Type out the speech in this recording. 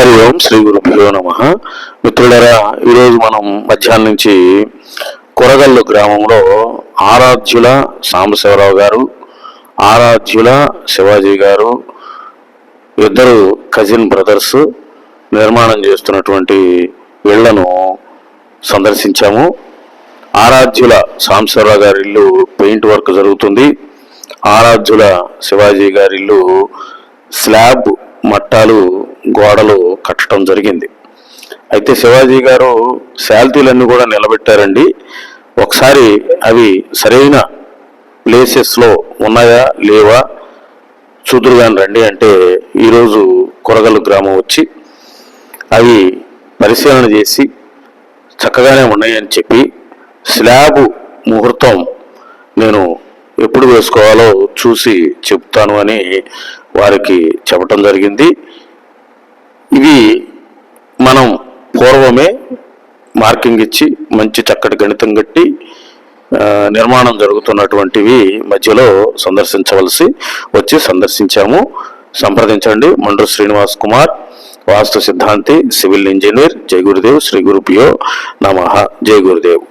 హరి ఓం శ్రీ గురుభ్యో నమ. మిత్రులరా ఈరోజు మనం మధ్యాహ్నం నుంచి కొరగల్లు గ్రామంలో ఆరాధ్యుల సాంబశివరావు గారు ఆరాధ్యుల శివాజీ గారు ఇద్దరు కజిన్ బ్రదర్స్ నిర్మాణం చేస్తున్నటువంటి ఇళ్ళను సందర్శించాము. ఆరాధ్యుల సాంబశివరావు గారి ఇల్లు పెయింట్ వర్క్ జరుగుతుంది. ఆరాధ్యుల శివాజీ గారి ఇల్లు స్లాబ్ మట్టాలు గోడలు కట్టడం జరిగింది. అయితే శివాజీ గారు శాల్తీలన్నీ కూడా నిలబెట్టారండి. ఒకసారి అవి సరైన ప్లేసెస్లో ఉన్నాయా లేవా చూదురుగాని రండి అంటే ఈరోజు కొరగలు గ్రామం వచ్చి అవి పరిశీలన చేసి చక్కగానే ఉన్నాయని చెప్పి స్లాబ్ ముహూర్తం నేను ఎప్పుడు వేసుకోవాలో చూసి చెప్తాను అని వారికి చెప్పటం జరిగింది. ఇవి మనం పూర్వమే మార్కింగ్ ఇచ్చి మంచి చక్కటి గణితం కట్టి నిర్మాణం జరుగుతున్నటువంటివి మధ్యలో సందర్శించవలసి వచ్చి సందర్శించాము. సంప్రదించండి. మండ్రు శ్రీనివాస్ కుమార్ వాస్తు సిద్ధాంతి సివిల్ ఇంజనీర్ జై గురుదేవ్ శ్రీ గురుపియో నమ. జై గురుదేవ్.